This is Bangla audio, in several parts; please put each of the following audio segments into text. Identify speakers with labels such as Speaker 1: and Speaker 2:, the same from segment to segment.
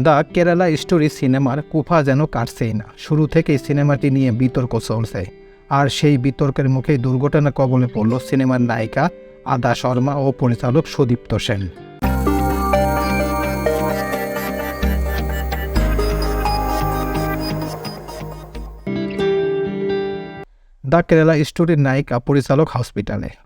Speaker 1: দ্য কেরালা স্টোরি সিনেমার কুফা যেন কাটছেই না। শুরু থেকেই সিনেমাটি নিয়ে বিতর্ক চলছে। আর সেই বিতর্কের মুখেই দুর্ঘটনা কবলে পড়ল সিনেমার নায়িকা আদা শর্মা ও পরিচালক সুদীপ্ত সেন। দ্য কেরালা স্টোরির নায়িকা পরিচালক হসপিটালে।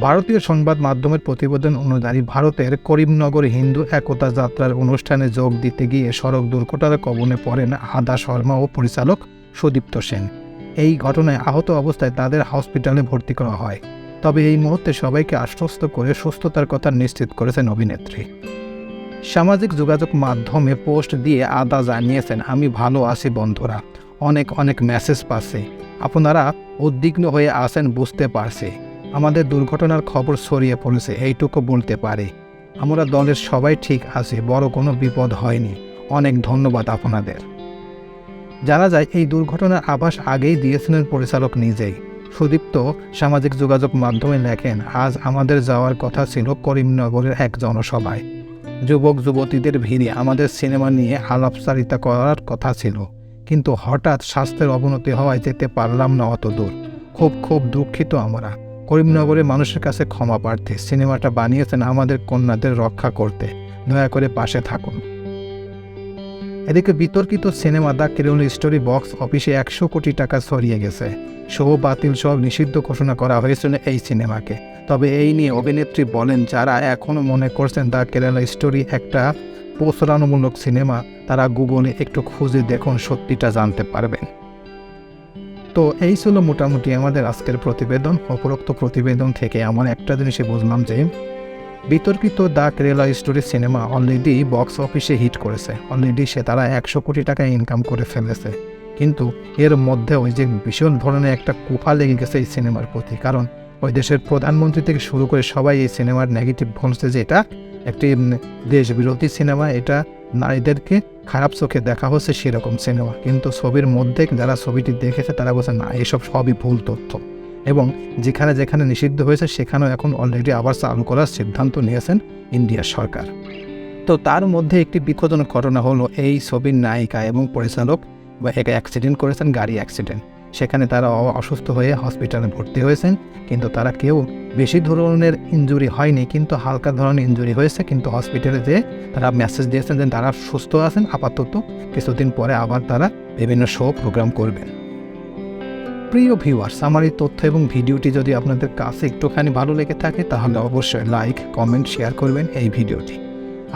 Speaker 1: ভারতীয় সংবাদ মাধ্যমের প্রতিবেদন অনুযায়ী ভারতের করিমনগর হিন্দু একতা যাত্রার অনুষ্ঠানে যোগ দিতে গিয়ে সড়ক দুর্ঘটনার কবনে পড়েন আদা শর্মা ও পরিচালক সুদীপ্ত সেন। এই ঘটনায় আহত অবস্থায় তাদের হসপিটালে ভর্তি করা হয়। তবে এই মুহূর্তে সবাইকে আশ্বস্ত করে সুস্থতার কথা নিশ্চিত করেছেন অভিনেত্রী। সামাজিক যোগাযোগ মাধ্যমে পোস্ট দিয়ে আদা জানিয়েছেন, আমি ভালো আছি বন্ধুরা। অনেক অনেক মেসেজ পাচ্ছে। আপনারা উদ্বিগ্ন হয়ে আছেন, বুঝতে পারছি। আমাদের দুর্ঘটনার খবর ছড়িয়ে পড়েছে, এইটুকু বলতে পারি। আমরা দলের সবাই ঠিক আছে, বড় কোনো বিপদ হয়নি। অনেক ধন্যবাদ আপনাদের। জানা যায়, এই দুর্ঘটনার আভাস আগেই দিয়েছিলেন পরিচালক নিজেই। সুদীপ্ত সামাজিক যোগাযোগ মাধ্যমে লেখেন, আজ আমাদের যাওয়ার কথা ছিল করিমনগরের এক জনসভায়। যুবক, যুবতীদের ভিড়ে আমাদের সিনেমা নিয়ে আলাপচারিতা করার কথা ছিল। কিন্তু হঠাৎ স্বাস্থ্যের অবনতি হওয়ায় যেতে পারলাম না অত দূর। খুব খুব দুঃখিত আমরা। করিমনগরের মানুষের কাছে ক্ষমা প্রার্থী। সিনেমাটা বানিয়েছেন আমাদের কন্যাদের রক্ষা করতে। দয়া করে পাশে থাকুন। এদিকে বিতর্কিত cinema the Kerala story box অফিসে একশো কোটি টাকা ছড়িয়ে গেছে। শো বাতিল সব নিষিদ্ধ ঘোষণা করা হয়েছিল এই সিনেমাকে। তবে এই নিয়ে অভিনেত্রী বলেন, যারা এখনও মনে করছেন দ্য কেরালা স্টোরি একটা প্রচারণামূলক সিনেমা, তারা গুগলে একটু খুঁজে দেখুন, সত্যিটা জানতে পারবেন। তো এই ছিল মোটামুটি আমাদের আজকের প্রতিবেদন উপরোক্ত প্রতিবেদন থেকে আমার একটা জিনিসই বুঝলাম যে বিতর্কিত the Kerala story cinema already box অফিসে হিট করেছে। অলরেডি সে তারা একশো কোটি টাকা ইনকাম করে ফেলেছে। কিন্তু এর মধ্যে ওই যে ভীষণ ধরনের একটা কুফা লেগে গেছে এই সিনেমার প্রতি। কারণ ওই দেশের প্রধানমন্ত্রী থেকে শুরু করে সবাই এই সিনেমার নেগেটিভ বলছে যে এটা একটি উম, দেশ বিরোধী সিনেমা এটা নারীদেরকে খারাপ চোখে দেখা হচ্ছে সেরকম সিনেমা কিন্তু ছবির মধ্যে যারা ছবিটি দেখেছে, তারা বলছে, না, এসব সবই ভুল তথ্য। এবং যেখানে যেখানে নিষিদ্ধ হয়েছে, সেখানেও এখন অলরেডি আবার চালু করার সিদ্ধান্ত নিয়েছেন ইন্ডিয়ার সরকার। তো তার মধ্যে একটি বিপজ্জনক ঘটনা হলো, এই ছবির নায়িকা এবং পরিচালক বা এক অ্যাক্সিডেন্ট করেছেন, গাড়ি অ্যাক্সিডেন্ট সেখানে তারা অসুস্থ হয়ে হসপিটালে ভর্তি হয়েছেন, কিন্তু তারা কেউ বেশি ধরনের ইনজুরি হয়নি, কিন্তু হালকা ধরনের ইনজুরি হয়েছে, কিন্তু হসপিটালে যেয়ে তারা মেসেজ দিয়েছেন যে তারা সুস্থ আছেন, আপাতত কিছুদিন পরে আবার তারা বিভিন্ন শো প্রোগ্রাম করবেন। প্রিয় ভিউয়ার্স আমার এই তথ্য এবং ভিডিওটি যদি আপনাদের কাছে একটুখানি ভালো লেগে থাকে, তাহলে অবশ্যই লাইক কমেন্ট শেয়ার করবেন এই ভিডিওটি।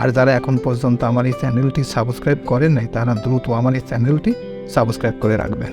Speaker 1: আর যারা এখন পর্যন্ত আমার এই চ্যানেলটি সাবস্ক্রাইব করেন নাই, তারা দ্রুত আমার এই চ্যানেলটি সাবস্ক্রাইব করে রাখবেন।